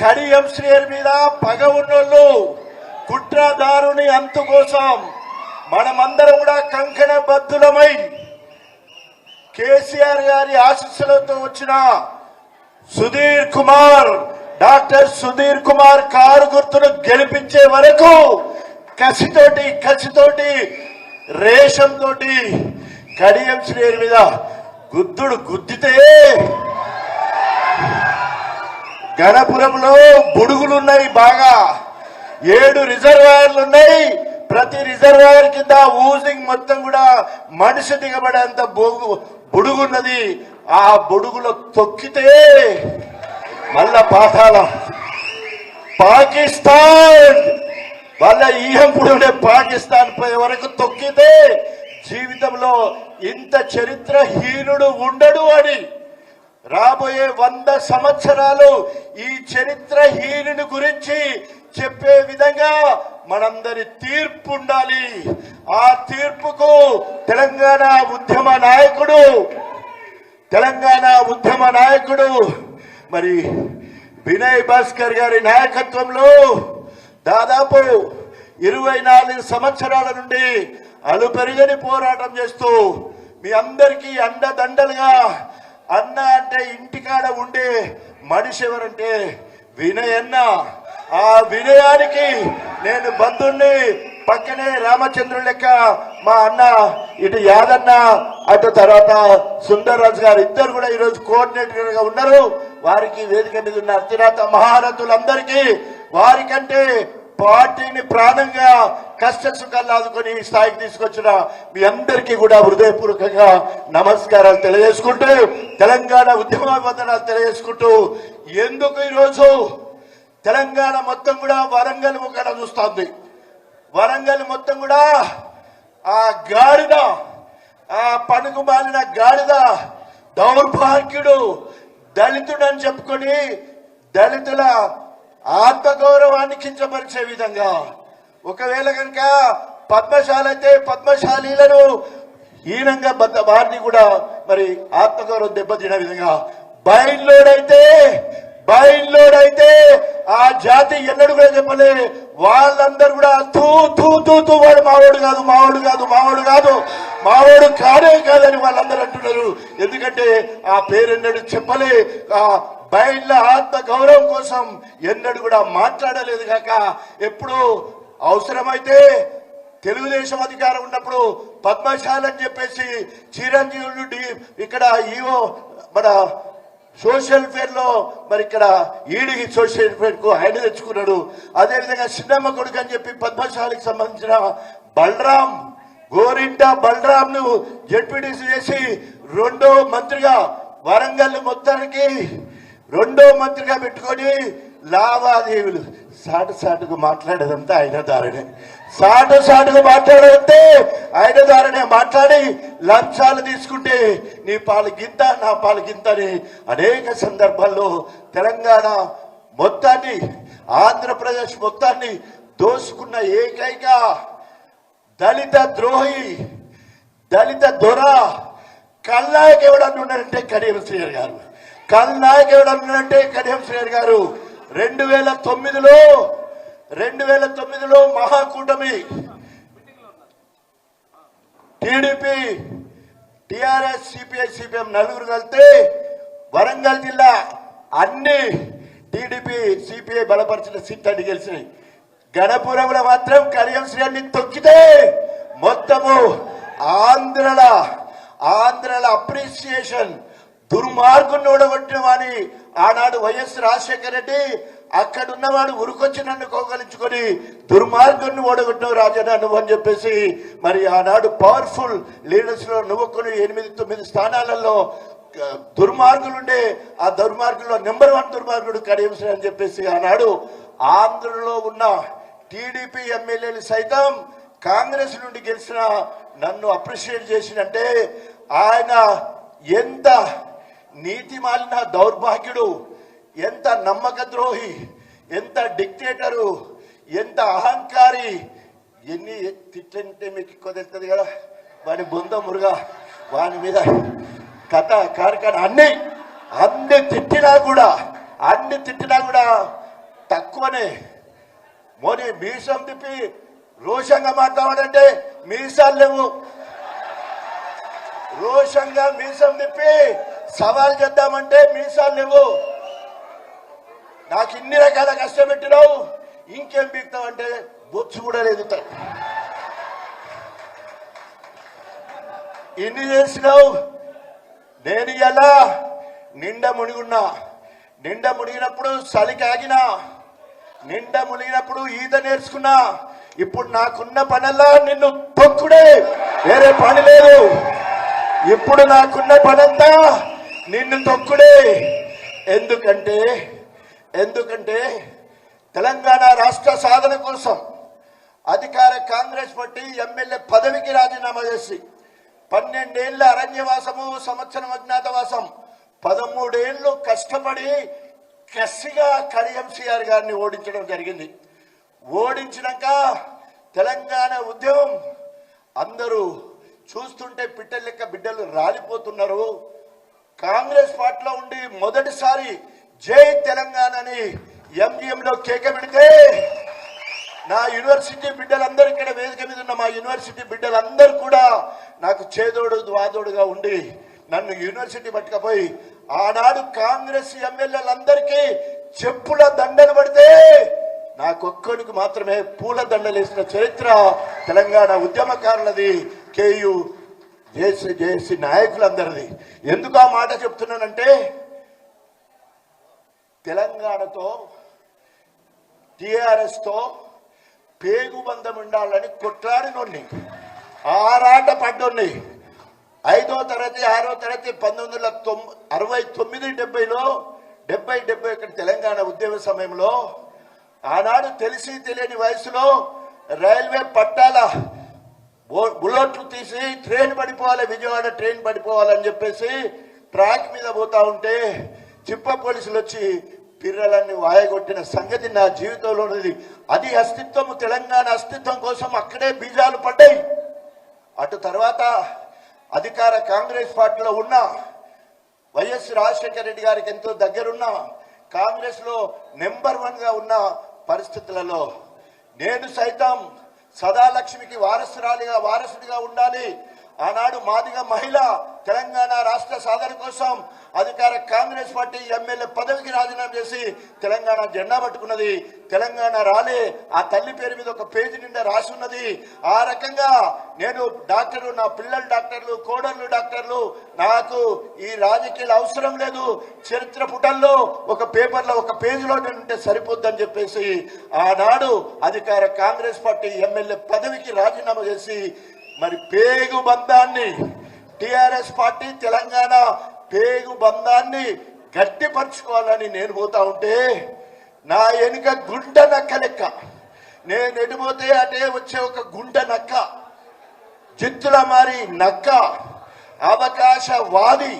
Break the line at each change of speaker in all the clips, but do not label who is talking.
కడియం శ్రేయర్ మీద పగ ఉన్నోళ్ళు కుట్రదారుని అంతు కోసం మనమందరం కూడా కంకణ బద్దులమై కేసీఆర్ గారి ఆశీస్సులతో వచ్చిన సుధీర్ కుమార్ డాక్టర్ సుధీర్ కుమార్ కారు గుర్తును గెలిపించే వరకు కసితోటి కసితోటి రేషం తోటి కడియం శ్రేణి మీద గుద్దుడు గుద్దితే గణపురంలో బుడుగులున్నాయి బాగా. ఏడు రిజర్వాయర్లు ఉన్నాయి ప్రతి రిజర్వాయర్ కింద ఊజింగ్ మొత్తం కూడా మనిషి దిగబడేంత బొడుగు బుడుగున్నది. ఆ బుడుగులో తొక్కితే మళ్ళా పాతాళం. పాకిస్తాన్! వాళ్ళ ఈహంపుడు ఉండే పాకిస్తాన్ పోయే వరకు తొక్కితే జీవితంలో ఇంత చరిత్ర హీనుడు ఉండడు అని. రాబోయే వంద సంవత్సరాలు ఈ చరిత్రహీనుని గురించి చెప్పే విధంగా మనందరి తీర్పు ఉండాలి. ఆ తీర్పుకు తెలంగాణ ఉద్యమ నాయకుడు తెలంగాణ ఉద్యమ నాయకుడు మరి వినయ్ భాస్కర్ గారి నాయకత్వంలో దాదాపు ఇరవై నాలుగు సంవత్సరాల నుండి అలుపెరుగని పోరాటం చేస్తూ మీ అందరికీ అండదండలుగా అన్న అంటే ఇంటికాడ ఉండే మనిషి ఎవరంటే వినయన్న. ఆ వినయానికి నేను బంధుణ్ణి పక్కనే రామచంద్రుడు లెక్క మా అన్న ఇటు యాదన్న అటు తర్వాత సుందర్రాజు గారు ఇద్దరు కూడా ఈరోజు కోఆర్డినేటర్గా ఉన్నారు. వారికి వేదిక మీద ఉన్న అతిరాత మహారథులందరికీ వారికంటే పార్టీని ప్రాణంగా కష్ట సుఖాలు ఆదుకొని ఈ స్థాయికి తీసుకొచ్చిన మీ అందరికీ కూడా హృదయపూర్వకంగా నమస్కారాలు తెలియజేసుకుంటూ తెలంగాణ ఉద్యమ వందనాలు తెలియజేసుకుంటూ ఎందుకు ఈరోజు తెలంగాణ మొత్తం కూడా వరంగల్ ముఖాన చూస్తుంది. వరంగల్ మొత్తం కూడా ఆ గాడిద ఆ పనుకు మాలిన గాడిద దౌర్భాగ్యుడు దళితుడు అని చెప్పుకొని దళితుల ఆత్మగౌరవాన్ని కించపరిచే విధంగా. ఒకవేళ కనుక పద్మశాల అయితే పద్మశాలీలను హీనంగా బద్ద వారిని కూడా మరి ఆత్మగౌరవం దెబ్బతిన విధంగా. బయలులోడైతే బయలులోడైతే ఆ జాతి ఎన్నడూ కూడా చెప్పలే. వాళ్ళందరూ కూడా తూ తూ తూ తూ వాడు మావాడు కాదు మావాడు కాదు మావాడు కాదు మావాడు కాదే కాదని వాళ్ళందరూ అంటున్నారు. ఎందుకంటే ఆ పేరు ఎన్నడూ చెప్పలే. ఆ బయళ్ళ ఆత్మ గౌరవం కోసం ఎన్నడూ కూడా మాట్లాడలేదు కాక ఎప్పుడు అవసరమైతే తెలుగుదేశం అధికారం ఉన్నప్పుడు పద్మశాల అని చెప్పేసి చిరంజీవులు ఇక్కడ ఈవో మన సోషల్ ఫేర్లో మరి ఇక్కడ ఈడి సోషల్ ఫేర్కు ఆయన తెచ్చుకున్నాడు. అదేవిధంగా విధంగా కొడుకు అని చెప్పి పద్మశాలకు సంబంధించిన బలరాం గోరింట బలరాం ను జడ్పీటీసీ చేసి రెండో మంత్రిగా వరంగల్ మొత్తానికి రెండో మంత్రిగా పెట్టుకొని లావాదేవీలు. సాటు సాటుకు మాట్లాడేదంతా ఆయన దారినే సాటు సాటుకు మాట్లాడేదంతే ఆయన ద్వారానే. మాట్లాడి లంచాలు తీసుకుంటే నీ పాలు గింత నా పాలు గింత అని అనేక సందర్భాల్లో తెలంగాణ మొత్తాన్ని ఆంధ్రప్రదేశ్ మొత్తాన్ని దోసుకున్న ఏకైక దళిత ద్రోహి దళిత దొర కల్నాయక్ ఎవడన్నా ఉన్నారంటే కడియం శ్రీయర్ గారు. కల్నాయక్ ఎవడన్నా ఉన్నారంటే కడియం శ్రీయర్ గారు రెండు వేల తొమ్మిదిలో రెండు వేల తొమ్మిదిలో మహాకూటమి. టీడీపీ టిఆర్ఎస్ సిపిఐ సిపిఎం నలుగురు కలిస్తే వరంగల్ జిల్లా అన్ని టీడీపీ సిపిఐ బలపరిచిన సీట్ గెలిచినాయి. గణపురంలో మాత్రం కడియం శ్రేణి తొక్కితే మొత్తము ఆంధ్రల ఆంధ్రల అప్రిసియేషన్ దుర్మార్గుని ఓడగొట్టిన వాని ఆనాడు వైఎస్ రాజశేఖర రెడ్డి అక్కడ ఉన్నవాడు ఉరుకొచ్చి నన్ను కోగలించుకొని దుర్మార్గుని ఓడగొట్టిన రాజన్న నువ్వు అని చెప్పేసి మరి ఆనాడు పవర్ఫుల్ లీడర్స్లో నువ్వు కొన్ని ఎనిమిది తొమ్మిది స్థానాలలో దుర్మార్గులుండే ఆ దుర్మార్గుల్లో నెంబర్ వన్ దుర్మార్గుడు కడియంశ్రీ అని చెప్పేసి ఆనాడు ఆంధ్రలో ఉన్న టీడీపీ ఎమ్మెల్యేలు సైతం కాంగ్రెస్ నుండి గెలిచిన నన్ను అప్రిషియేట్ చేసినంటే ఆయన ఎంత నీతి మాలిన దౌర్భాగ్యుడు ఎంత నమ్మక ద్రోహి ఎంత డిక్టేటరు ఎంత అహంకారి. ఎన్ని తిట్లంటే మీకు ఎక్కువ తెలుస్తుంది కదా వాడి బొంద మురుగా వాని మీద కథ కార్ఖాన అన్ని అన్ని తిట్టినా కూడా అన్ని తిట్టినా కూడా తక్కువనే. మోని మీసం తిప్పి రోషంగా మాట్లాడాలంటే మీసాలు లేవు. రోషంగా మీసం తిప్పి సవాల్ చేద్దామంటే మీసాలు లేవు. నాకు ఇన్ని రకాల కష్టపెట్టినావు. ఇంకేం పీక్తావంటే బొచ్చు కూడా లేదు ఎన్ని చేసినావు. నేను ఎలా నిండా మునిగున్నా. నిండా మునిగినప్పుడు చలి ఆగినా. నిండా మునిగినప్పుడు ఈత నేర్చుకున్నా. ఇప్పుడు నాకున్న పనల్లా నిన్ను తొక్కుడే. వేరే పని లేదు. ఇప్పుడు నాకున్న పనంతా నిన్ను తొక్కుడే. ఎందుకంటే ఎందుకంటే తెలంగాణ రాష్ట్ర సాధన కోసం అధికార కాంగ్రెస్ పార్టీ ఎమ్మెల్యే పదవికి రాజీనామా చేసి పన్నెండేళ్ళ అరణ్యవాసము సంవత్సరం అజ్ఞాతవాసం పదమూడేళ్ళు కష్టపడి కసిగా కడియం గారిని ఓడించడం జరిగింది. ఓడించినాక తెలంగాణ ఉద్యమం అందరూ చూస్తుంటే పిట్టలు లెక్క బిడ్డలు రాలిపోతున్నారు. కాంగ్రెస్ పార్టీలో ఉండి మొదటిసారి జై తెలంగాణని ఎంజిఎంలో కేక పెడితే నా యూనివర్సిటీ బిడ్డలందరూ ఇక్కడ వేదిక మీద ఉన్న మా యూనివర్సిటీ బిడ్డలందరూ కూడా నాకు చేదోడు ద్వాదోడుగా ఉండి నన్ను యూనివర్సిటీ పట్టుకపోయి ఆనాడు కాంగ్రెస్ ఎమ్మెల్యేలందరికీ చెప్పుల దండలు పడితే నాకొక్కడికి మాత్రమే పూల దండలేసిన చరిత్ర తెలంగాణ ఉద్యమకారులది కేయు జేసీ జేసీ నాయకులందరిది. ఎందుకు ఆ మాట చెప్తున్నానంటే తెలంగాణతో టీఆర్ఎస్తో పేగుబంధం ఉండాలని కొట్లాడినోడిని ఆరాట పడ్డోని ఐదో తరగతి ఆరో తరగతి పంతొమ్మిది వందల తొమ్మిది అరవై తొమ్మిది డెబ్బైలో డెబ్బై డెబ్బై ఒకటి తెలంగాణ ఉద్యమ సమయంలో ఆనాడు తెలిసి తెలియని వయసులో రైల్వే పట్టాల బుల్లెట్లు తీసి ట్రైన్ పడిపోవాలి విజయవాడ ట్రైన్ పడిపోవాలని చెప్పేసి ట్రాక్ మీద పోతా ఉంటే చిప్ప పోలీసులు వచ్చి పిర్రలన్నీ వాయగొట్టిన సంగతి నా జీవితంలో ఉన్నది. అది అస్తిత్వం తెలంగాణ అస్తిత్వం కోసం అక్కడే బీజాలు పడ్డాయి. అటు తర్వాత అధికార కాంగ్రెస్ పార్టీలో ఉన్న వైఎస్ రాజశేఖర రెడ్డి గారికి ఎంతో దగ్గరున్న కాంగ్రెస్లో నెంబర్ వన్గా ఉన్న పరిస్థితులలో నేను సైతం సదాలక్ష్మికి వారసురాలిగా వారసుడిగా ఉండాలి. ఆనాడు మాదిగా మహిళ తెలంగాణ రాష్ట్ర సాధన కోసం అధికార కాంగ్రెస్ పార్టీ ఎమ్మెల్యే పదవికి రాజీనామా చేసి తెలంగాణ జెండా పట్టుకున్నది. తెలంగాణ రాలే. ఆ తల్లి పేరు మీద ఒక పేజీ నిండా రాసి ఉన్నది. ఆ రకంగా నేను డాక్టరు నా పిల్లలు డాక్టర్లు కోడళ్ళు డాక్టర్లు నాకు ఈ రాజకీయాలు అవసరం లేదు. చరిత్ర పుటల్లో ఒక పేపర్లో ఒక పేజీలో ఉంటే సరిపోద్దని చెప్పేసి ఆనాడు అధికార కాంగ్రెస్ పార్టీ ఎమ్మెల్యే పదవికి రాజీనామా చేసి మరి పేగు బంధాన్ని టిఆర్ఎస్ పార్టీ తెలంగాణ పేగు బంధాన్ని గట్టిపరచుకోవాలని నేను పోతా ఉంటే నా వెనుక గుంట నక్క లెక్క. నేను ఎడిపోతే అటే వచ్చే ఒక గుంట నక్క. జిత్తుల మారి నక్క. అవకాశవాది.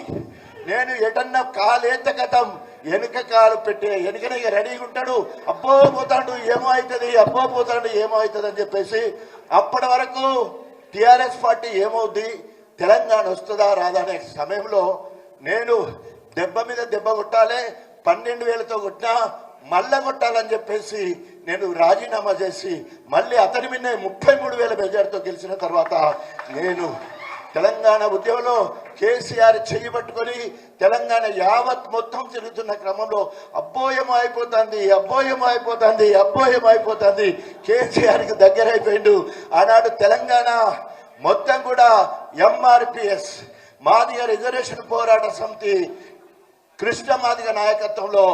నేను ఎటన్నా కాలేత గతం వెనుక కాలు పెట్టే వెనుకనే రెడీగా ఉంటాడు. అబ్బో పోతాడు ఏమో అవుతుంది అబ్బో పోతాడు ఏమో అవుతుంది అని చెప్పేసి అప్పటి వరకు టిఆర్ఎస్ పార్టీ ఏమవుద్ది? తెలంగాణ వస్తుందా రాదా అనే సమయంలో నేను దెబ్బ మీద దెబ్బ కొట్టాలి పన్నెండు వేలతో కొట్టినా మళ్ళా కొట్టాలని చెప్పేసి నేను రాజీనామా చేసి మళ్ళీ అతని మీద ముప్పై మూడు వేల మెజార్టీతో గెలిచిన తర్వాత నేను తెలంగాణ ఉద్యమంలో కేసీఆర్ చెయ్యి పట్టుకొని తెలంగాణ యావత్ మొత్తం తిరుగుతున్న క్రమంలో అబ్బోయమో అయిపోతుంది అబ్బోయమో అయిపోతుంది అబ్బోయం అయిపోతుంది. కేసీఆర్కి దగ్గర అయిపోయిండు ఆనాడు తెలంగాణ మొత్తం కూడా ఎంఆర్పిఎస్. మాదిగ రిజర్వేషన్ పోరాట సమితి కృష్ణ మాదిగ నాయకత్వంలో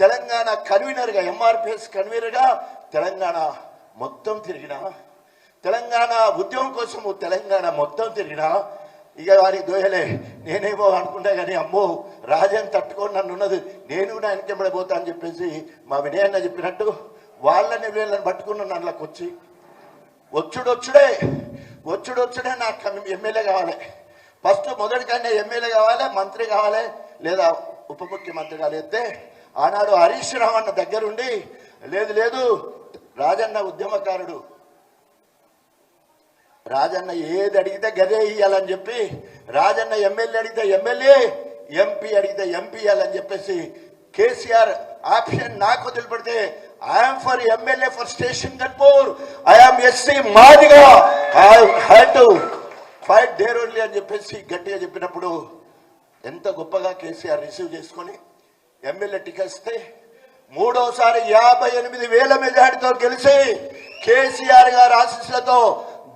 తెలంగాణ కన్వీనర్గా ఎంఆర్పిఎస్ కన్వీనర్గా తెలంగాణ మొత్తం తిరిగిన తెలంగాణ ఉద్యమం కోసము తెలంగాణ మొత్తం తిరిగిన ఇక వారికి దోయలే నేనేమో అనుకుంటా కానీ అమ్మో రాజన్ తట్టుకొని నన్ను ఉన్నది నేను కూడా వెనకెంబడిపోతా అని చెప్పేసి మా వినయన్న చెప్పినట్టు వాళ్ళని వీళ్ళని పట్టుకున్న నన్నులకు వచ్చి వచ్చుడొచ్చుడే వచ్చుడొచ్చుడే నాకు ఎమ్మెల్యే కావాలి. ఫస్ట్ మొదటి కన్నా ఎమ్మెల్యే కావాలి మంత్రి కావాలి లేదా ఉప ముఖ్యమంత్రి కావాలి. ఆనాడు హరీష్ రావు అన్న దగ్గరుండి లేదు లేదు రాజన్న ఉద్యమకారుడు. రాజన్న ఏది అడిగితే గదే ఇయ్యాలని చెప్పి రాజన్న ఎమ్మెల్యే అడిగితే ఎమ్మెల్యే ఎంపీ అడిగితే ఎంపీ ఇవ్వాలని చెప్పేసి కేసీఆర్ ఆప్షన్ నాకు వదిలిపెడితే I'm for MLA for station Ghanpur I'm SC Madiga I had to fight there only అని చెప్పేసి గట్టిగా చెప్పినప్పుడు ఎంత గొప్పగా కేసీఆర్ రిసీవ్ చేసుకొని ఎమ్మెల్యే టికెస్తే మూడోసారి యాభై ఎనిమిది వేల మెజార్టీతో గెలిచి కేసీఆర్ గారి ఆశీస్సులతో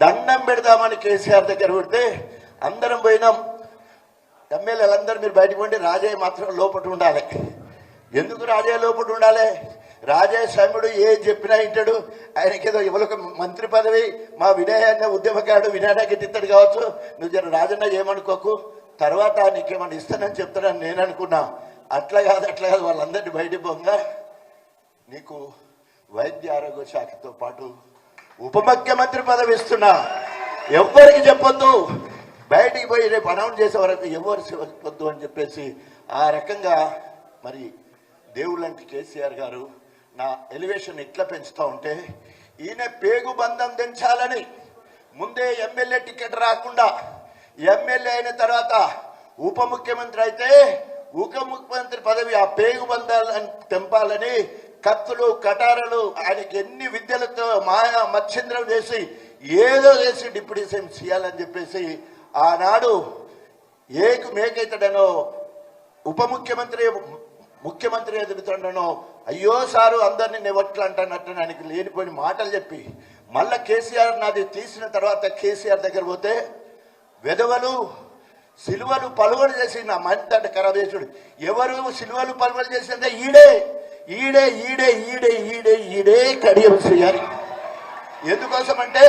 దండం పెడదామని కేసీఆర్ దగ్గర పెడితే అందరం పోయినాం. ఎమ్మెల్యేలందరూ మీరు బయటకు పోండి రాజయ్య మాత్రం లోపల ఉండాలి. ఎందుకు రాజయ్య లోపల ఉండాలి? రాజయ్య స్వాముడు ఏం చెప్పినా వింటాడు. ఆయనకేదో ఎవరికి మంత్రి పదవి మా వినయాన్న ఉద్యమకారుడు వినయానికి ఇస్తాడు కావచ్చు. నువ్వు జర రాజన్న ఏమనుకోకు. తర్వాత నీకేమన్నా ఇస్తానని చెప్తానని నేను అనుకున్నా. అట్లా కాదు అట్లా కాదు వాళ్ళందరినీ బయట పోగా. నీకు వైద్య ఆరోగ్య శాఖతో పాటు ఉప ముఖ్యమంత్రి పదవి ఇస్తున్నా. ఎవ్వరికి చెప్పొద్దు. బయటికి పోయి రేపు అనౌన్స్ చేసే వరకు ఎవరు చెప్పొద్దు అని చెప్పేసి ఆ రకంగా మరి దేవుళ్ళంటి కేసీఆర్ గారు నా ఎలివేషన్ ఇట్లా పెంచుతూ ఉంటే ఈయన పేగు బంధం దించాలని ముందే ఎమ్మెల్యే టికెట్ రాకుండా ఎమ్మెల్యే అయిన తర్వాత ఉప ముఖ్యమంత్రి అయితే ఉప ముఖ్యమంత్రి పదవి ఆ పేగు బంధాలను తెంపాలని కత్తులు కటారలు ఆయనకి ఎన్ని విద్యలతో మాయా మచ్చింద్రం చేసి ఏదో చేసి డిప్యూటీ సీఎం చేయాలని చెప్పేసి ఆనాడు ఏకు మేకైతాడనో ఉప ముఖ్యమంత్రి ముఖ్యమంత్రి ఎదుగుతుండనో అయ్యో సారు అందరినీ నెవట్లు అంటానట్టు ఆయనకి లేనిపోయిన మాటలు చెప్పి మళ్ళా కేసీఆర్ నాది తీసిన తర్వాత కేసీఆర్ దగ్గర పోతే వెధవలు సిలువలు పలువలు చేసి నా మంతటి ఖరాబ్ చేసుడు ఎవరు సిలువలు పలువలు చేసిందే ఈడే ఈడే ఈడే ఈడే ఈడే ఈడే కడియం చేయాలి ఎందుకోసం అంటే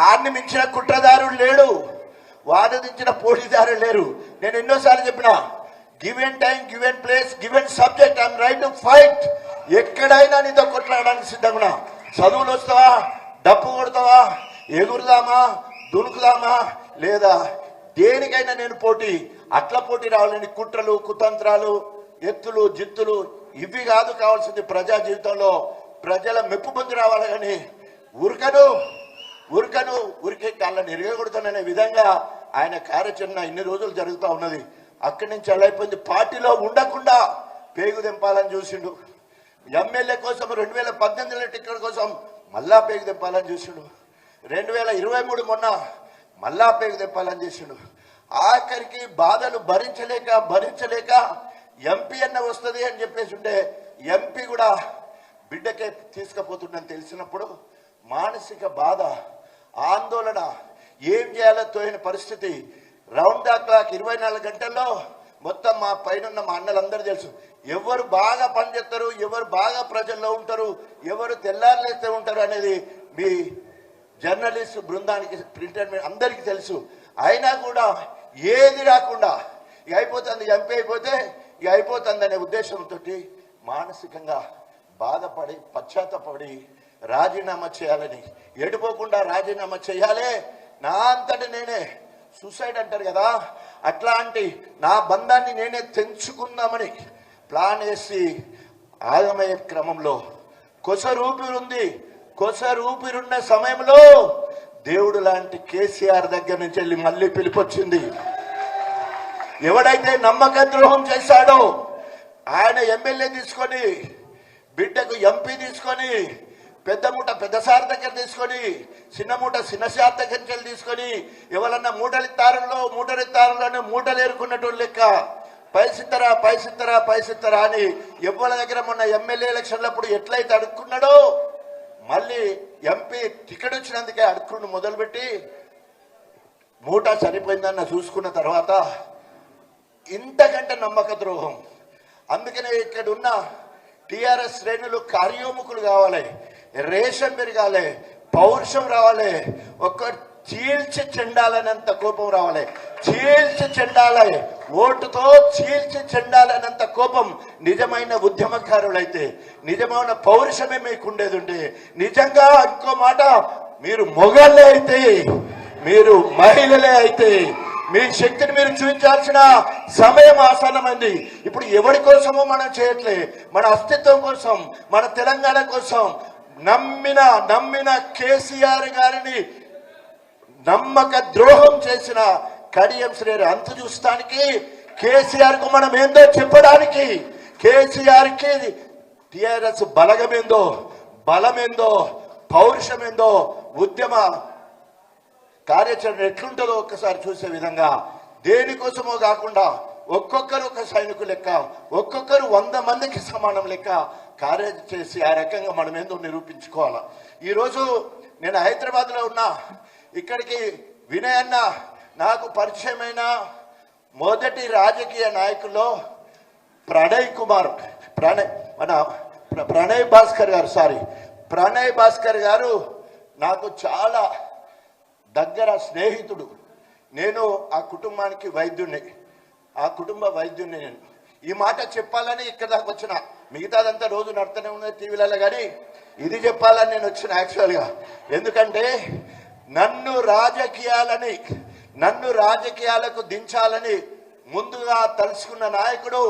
ఆడిని మించిన కుట్రదారుడు లేడు వాదదించిన పోటీదారులు లేరు. నేను ఎన్నోసార్లు చెప్పిన given time given place given subject I'm right to fight ఎక్కడైనా నీతో కొట్లాడడానికి సిద్ధంగా చదువులు వస్తావా? డప్పు కొడతావా? ఎగురుదామా దునుకుదామా? లేదా దేనికైనా నేను పోటీ అట్లా పోటీ రావాలని కుట్రలు కుతంత్రాలు ఎత్తులు జిత్తులు ఇవి కాదు కావాల్సింది ప్రజా జీవితంలో. ప్రజల మెప్పు పొంది రావాలి కానీ ఉరకను ఉరకను ఉరికే కాళ్ళని ఎరగకూడదనే విధంగా ఆయన కార్యాచరణ ఇన్ని రోజులు జరుగుతూ ఉన్నది. అక్కడి నుంచి అలా అయిపోయింది. పార్టీలో ఉండకుండా పేగు దింపాలని చూసిండు. ఎమ్మెల్యే కోసం రెండు వేల పద్దెనిమిదిలో టికెట్ కోసం మళ్ళా పేగు దింపాలని చూసిండు. రెండు వేల ఇరవై మూడు మొన్న మళ్ళా పేగు దింపాలని చేసిండు. ఆఖరికి బాధలు భరించలేక భరించలేక ఎంపీ అన్న వస్తుంది అని చెప్పేసి ఉంటే ఎంపీ కూడా బిడ్డకే తీసుకుపోతుండని తెలిసినప్పుడు మానసిక బాధ ఆందోళన ఏం చేయాలో తోయని పరిస్థితి రౌండ్ ద క్లాక్ ఇరవై నాలుగు గంటల్లో మొత్తం మా పైన మా అన్నలందరూ తెలుసు. ఎవరు బాగా పనిచేస్తారు ఎవరు బాగా ప్రజల్లో ఉంటారు ఎవరు తెల్లారులేస్తే ఉంటారు అనేది మీ జర్నలిస్ట్ బృందానికి ప్రింటర్ అందరికీ తెలుసు. అయినా కూడా ఏది రాకుండా ఇక అయిపోతుంది ఎంపీ అయిపోతే ఇక అయిపోతుంది అనే ఉద్దేశంతో మానసికంగా బాధపడి పశ్చాత్తపడి రాజీనామా చేయాలని ఎడిపోకుండా రాజీనామా చేయాలి నా అంతటి నేనే సూసైడ్ అంటారు కదా అట్లాంటి నా బంధాన్ని నేనే తెంచుకుందామని ప్లాన్ వేసి ఆగమయ్యే క్రమంలో కొసరూపిరుంది కొసరూపిరున్న సమయంలో దేవుడు లాంటి కేసీఆర్ దగ్గర నుంచి వెళ్ళి మళ్ళీ పిలిపొచ్చింది. ఎవడైతే నమ్మక ద్రోహం చేశాడో ఆయన ఎమ్మెల్యే తీసుకొని బిడ్డకు ఎంపీ తీసుకొని పెద్ద మూట పెద్ద సార్ దగ్గర తీసుకొని చిన్న మూట చిన్న సార్ దగ్గర నుంచి తీసుకొని ఎవరన్నా మూటలిత్తారంలో మూటలిత్తారంలోనే మూటలు ఏరుకున్నటువంటి లెక్క. పైసిత్తరా పైసిత్తరా పైసిత్తరా అని ఎవరి దగ్గర మొన్న ఎమ్మెల్యే ఎలక్షన్లప్పుడు ఎట్లయితే అడుక్కున్నాడో మళ్ళీ ఎంపీ టికెట్ వచ్చినందుకే అడుక్కుని మొదలుపెట్టి మూట సరిపోయిందన్న చూసుకున్న తర్వాత ఇంతకంటే నమ్మక ద్రోహం. అందుకనే ఇక్కడ ఉన్న టిఆర్ఎస్ శ్రేణులు కార్యోముఖులు కావాలి. రేషన్ పెరగాలి పౌరుషం రావాలి ఒక్క చీల్చి చెండాలనంత కోపం రావాలి. చీల్చి చెండాలి ఓటుతో చీల్చి చెండాలనంత కోపం నిజమైన ఉద్యమకారులైతే నిజమైన పౌరుషమే మీకు ఉండేది నిజంగా ఇంకో మాట మీరు మొగళ్ళే అయితే మీరు మహిళలే అయితే మీ శక్తిని మీరు చూపించాల్సిన సమయం ఆసన్నమైంది. ఇప్పుడు ఎవరి కోసమో మనం చేయట్లే? మన అస్తిత్వం కోసం మన తెలంగాణ కోసం నమ్మిన నమ్మిన కేసీఆర్ గారిని నమ్మక ద్రోహం చేసిన కడియం శ్రేణి అంతు చూస్తానికి కేసీఆర్కు మనం ఏందో చెప్పడానికి. కేసీఆర్కి టిఆర్ఎస్ బలగమేందో బలమేందో పౌరుషమేందో ఉద్యమ కార్యాచరణ ఎట్లుంటుందో ఒక్కసారి చూసే విధంగా దేనికోసమో కాకుండా ఒక్కొక్కరు ఒక సైనికు లెక్క ఒక్కొక్కరు వంద మందికి సమానం లెక్క కార్యం చేసి ఆ రకంగా మనం ఏందో నిరూపించుకోవాలా. ఈరోజు నేను హైదరాబాద్లో ఉన్నా. ఇక్కడికి వినయ్ అన్న నాకు పరిచయమైన మొదటి రాజకీయ నాయకుల్లో ప్రణయ్ కుమార్ ప్రణయ్ మన ప్రణయ్ భాస్కర్ గారు సారీ ప్రణయ్ భాస్కర్ గారు నాకు చాలా దగ్గర స్నేహితుడు. నేను ఆ కుటుంబానికి వైద్యుణ్ణి. ఆ కుటుంబ వైద్యుణ్ణి నేను. ఈ మాట చెప్పాలని ఇక్కడ దాకా వచ్చిన. మిగతాదంతా రోజు నడుతూనే ఉన్నది టీవీలలో కానీ ఇది చెప్పాలని నేను వచ్చిన యాక్చువల్గా ఎందుకంటే నన్ను రాజకీయాలని నన్ను రాజకీయాలకు దించాలని ముందుగా తలుచుకున్న నాయకుడు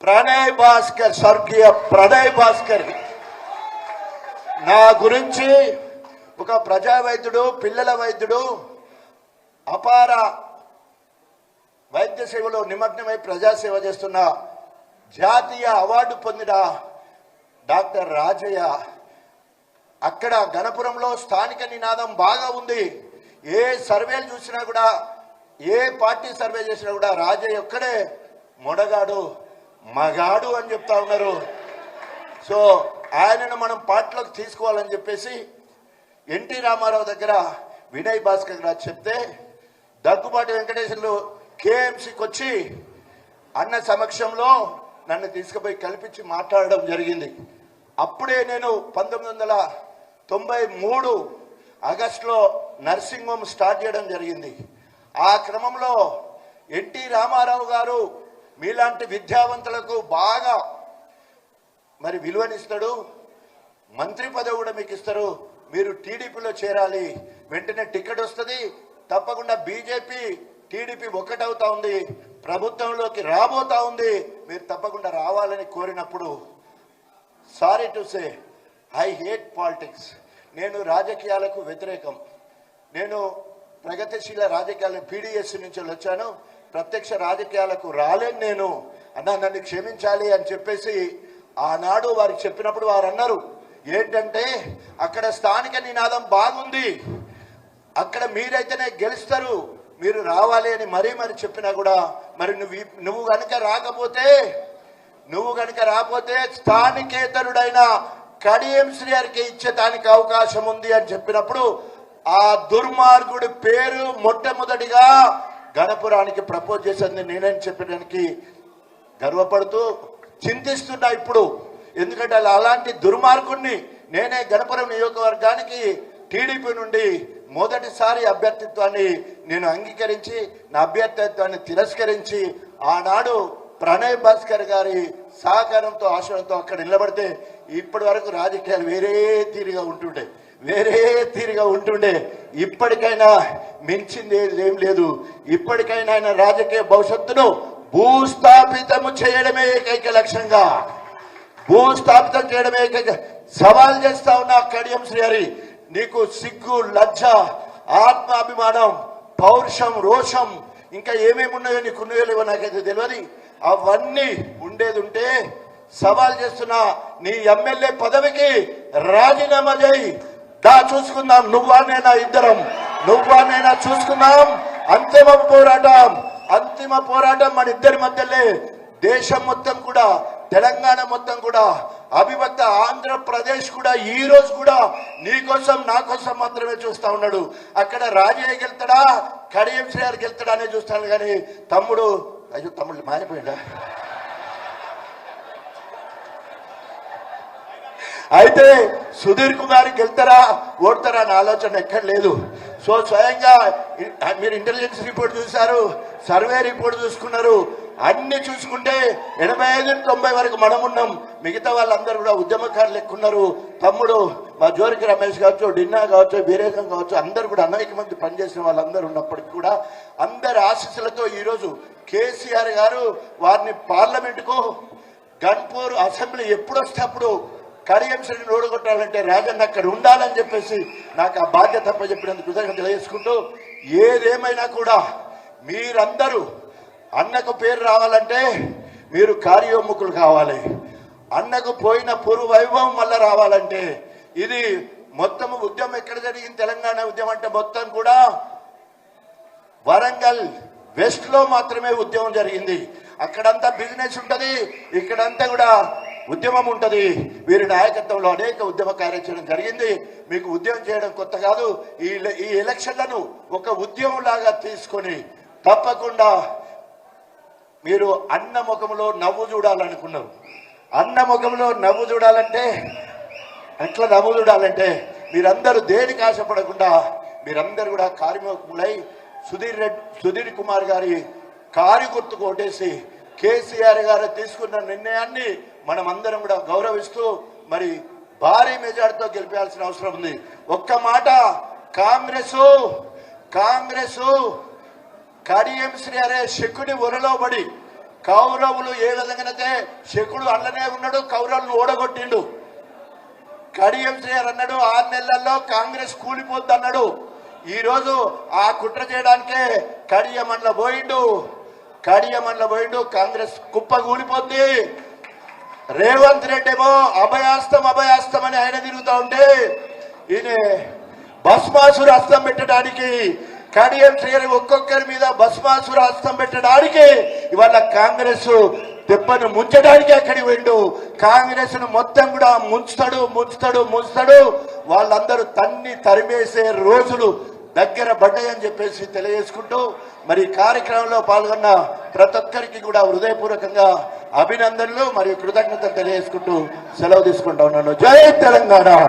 ప్రణయ్ భాస్కర్ స్వర్గీయ ప్రణయ్ భాస్కర్. నా గురించి ఒక ప్రజా వైద్యుడు పిల్లల వైద్యుడు అపార వైద్య సేవలో నిమగ్నమై ప్రజాసేవ చేస్తున్న జాతీయ అవార్డు పొందిన డాక్టర్ రాజయ్య అక్కడ గణపురంలో స్థానిక నినాదం బాగా ఉంది. ఏ సర్వేలు చూసినా కూడా ఏ పార్టీ సర్వే చేసినా కూడా రాజయ్య ఒక్కడే మొడగాడు మగాడు అని చెప్తా ఉన్నారు. సో ఆయనను మనం పార్టీలోకి తీసుకోవాలని చెప్పేసి ఎన్టీ రామారావు దగ్గర వినయ్ భాస్కర్ గారు చెప్తే దగ్గుబాటి వెంకటేశ్వర్లు కేఎంసీకి వచ్చి అన్న సమక్షంలో నన్ను తీసుకుపోయి కల్పించి మాట్లాడడం జరిగింది. అప్పుడే నేను పంతొమ్మిది వందల తొంభై మూడు ఆగస్టులో నర్సింగ్ హోమ్ స్టార్ట్ చేయడం జరిగింది. ఆ క్రమంలో ఎన్టీ రామారావు గారు మీలాంటి విద్యావంతులకు బాగా మరి విలువనిస్తాడు. మంత్రి పదవి కూడా మీకు ఇస్తారు. మీరు టీడీపీలో చేరాలి. వెంటనే టికెట్ వస్తుంది. తప్పకుండా బీజేపీ టీడీపీ ఒక్కటవుతా ఉంది. ప్రభుత్వంలోకి రాబోతా ఉంది. మీరు తప్పకుండా రావాలని కోరినప్పుడు sorry to say I hate politics నేను రాజకీయాలకు వ్యతిరేకం. నేను ప్రగతిశీల రాజకీయాలు పీడిఎస్ నుంచి వచ్చాను. ప్రత్యక్ష రాజకీయాలకు రాలేను నేను. అన్నా నన్ను క్షమించాలి అని చెప్పేసి ఆనాడు వారికి చెప్పినప్పుడు వారు అన్నారు ఏంటంటే అక్కడ స్థానిక నినాదం బాగుంది. అక్కడ మీరైతేనే గెలుస్తారు. మీరు రావాలి అని మరీ మరి చెప్పినా కూడా మరి నువ్వు నువ్వు కనుక రాకపోతే నువ్వు కనుక రాకపోతే స్థానికేతరుడైన కడియం శ్రీహరికి ఇచ్చేదానికి అవకాశం ఉంది అని చెప్పినప్పుడు ఆ దుర్మార్గుడి పేరు మొట్టమొదటిగా గణపురానికి ప్రపోజ్ చేసింది నేనని చెప్పడానికి గర్వపడుతూ చింతిస్తున్నా ఇప్పుడు. ఎందుకంటే అలా అలాంటి దుర్మార్గుణ్ణి నేనే గణపురం నియోజకవర్గానికి టీడీపీ నుండి మొదటిసారి అభ్యర్థిత్వాన్ని నేను అంగీకరించి నా అభ్యర్థిత్వాన్ని తిరస్కరించి ఆనాడు ప్రణయ్ భాస్కర్ గారి సహకారంతో ఆశయంతో అక్కడ నిలబడితే ఇప్పటి వరకు రాజకీయాలు వేరే తీరుగా ఉంటుండే. వేరే తీరుగా ఉంటుండే. ఇప్పటికైనా మించింది ఏం లేదు. ఇప్పటికైనా ఆయన రాజకీయ భవిష్యత్తును భూస్థాపితము చేయడమే ఏకైక లక్ష్యంగా. భూస్థాపితం చేయడమే ఏకైక సవాల్ చేస్తా ఉన్నా కడియం శ్రీహరి నీకు సిగ్గు లజ్జ ఆత్మాభిమానం పౌరుషం రోషం ఇంకా ఏమేమి ఉన్నాయో నీకు ఉన్నాయో లేవో నాకైతే తెలియదు. అవన్నీ ఉండేది ఉంటే సవాల్ చేస్తున్నా నీ ఎమ్మెల్యే పదవికి రాజీనామా చేయి దా చూసుకుందాం నువ్వా నేనా ఇద్దరం నువ్వా నేనా చూసుకుందాం అంతిమ పోరాటం అంతిమ పోరాటం మన ఇద్దరి మధ్యలే దేశం మొత్తం కూడా తెలంగాణ మొత్తం కూడా అవిభక్త ఆంధ్రప్రదేశ్ కూడా ఈ రోజు కూడా నీ కోసం నా కోసం మాత్రమే చూస్తా ఉన్నాడు. అక్కడ రాజయ్య గెలుతాడా కడియం శ్రీగారు గెలుతాడా అనే చూస్తాను కానీ తమ్ముడు అయ్యో తమ్ముడు మారిపోయాడా అయితే సుధీర్ కుమార్ గెలుతారా ఓడతారా అనే ఆలోచన ఎక్కడ లేదు. సో స్వయంగా మీరు ఇంటెలిజెన్స్ రిపోర్ట్ చూశారు సర్వే రిపోర్ట్ చూసుకున్నారు. అన్ని చూసుకుంటే ఎనభై ఐదు తొంభై వరకు మనం ఉన్నాం. మిగతా వాళ్ళందరూ కూడా ఉద్యమకారులు ఎక్కున్నారు. తమ్ముడు మా జోరికి రమేష్ కావచ్చు డిన్నా కావచ్చు వీరేశం కావచ్చు అందరు కూడా అనేక మంది పనిచేసిన వాళ్ళందరూ ఉన్నప్పటికీ కూడా అందరి ఆశీస్సులతో ఈరోజు కేసీఆర్ గారు వారిని పార్లమెంటుకు గన్పూర్ అసెంబ్లీ ఎప్పుడు వస్తే అప్పుడు కడియం ఓడగొట్టాలంటే రాజన్న అక్కడ ఉండాలని చెప్పేసి నాకు ఆ బాధ్యత చెప్పినందుకు కృతజ్ఞత తెలియజేసుకుంటూ ఏదేమైనా కూడా మీరందరూ అన్నకు పేరు రావాలంటే మీరు కార్యోముఖులు కావాలి. అన్నకు పోయిన పూర్వ వైభవం మళ్ళీ రావాలంటే ఇది మొత్తం ఉద్యమం ఎక్కడ జరిగింది? తెలంగాణ ఉద్యమం అంటే మొత్తం కూడా వరంగల్ వెస్ట్లో మాత్రమే ఉద్యమం జరిగింది. అక్కడంతా బిజినెస్ ఉంటుంది ఇక్కడంతా కూడా ఉద్యమం ఉంటుంది. వీరి నాయకత్వంలో అనేక ఉద్యమ కార్యాచరణ జరిగింది. మీకు ఉద్యమం చేయడం కొత్త కాదు. ఈ ఈ ఎలక్షన్లను ఒక ఉద్యమం లాగా తీసుకొని తప్పకుండా మీరు అన్న ముఖంలో నవ్వు చూడాలనుకున్నారు. అన్న ముఖంలో నవ్వు చూడాలంటే ఎట్లా నవ్వు చూడాలంటే మీరందరూ దేనికి ఆశపడకుండా మీరందరూ కూడా కార్మికులై సుధీర్ రెడ్డి సుధీర్ కుమార్ గారి కారు గుర్తు కొట్టేసి కేసీఆర్ గారు తీసుకున్న నిర్ణయాన్ని మనం అందరం కూడా గౌరవిస్తూ మరి భారీ మెజార్టీతో గెలిపాల్సిన అవసరం ఉంది. ఒక్క మాట కాంగ్రెస్ కాంగ్రెస్ కడియం శ్రీ అనే శకుని ఒరలో పడి కౌరవులు ఏ విధంగానైతే శకుడు అల్లనే ఉన్నాడు కౌరవులను ఓడగొట్టిండు. కడియం శ్రీయర్ అన్నాడు ఆరు నెలల్లో కాంగ్రెస్ కూలిపోద్ది అన్నాడు ఈరోజు ఆ కుట్ర చేయడానికే కడియమన్ల పోయిండు. కడియమన్ల పోయిండు కాంగ్రెస్ కుప్ప కూలిపోద్ది. రేవంత్ రెడ్డి ఏమో అభయాస్తం అభయాస్తం అని ఆయన తిరుగుతూ ఉంటే ఈయన భస్మాసురు అస్తం పెట్టడానికి కడియం శ్రీహరి ఒక్కొక్కరి మీద భస్మాసుర హస్తం పెట్టడానికి ఇవాళ కాంగ్రెస్ దెబ్బను ముంచడానికి అక్కడికి వెండు కాంగ్రెస్ను మొత్తం కూడా ముంచుతాడు ముంచుతాడు ముంచుతాడు. వాళ్ళందరూ తన్ని తరిమేసే రోజులు దగ్గర పడ్డాయని చెప్పేసి తెలియజేసుకుంటూ మరి కార్యక్రమంలో పాల్గొన్న ప్రతి ఒక్కరికి కూడా హృదయపూర్వకంగా అభినందనలు మరియు కృతజ్ఞతలు తెలియజేసుకుంటూ సెలవు తీసుకుంటా ఉన్నాను. జై తెలంగాణ!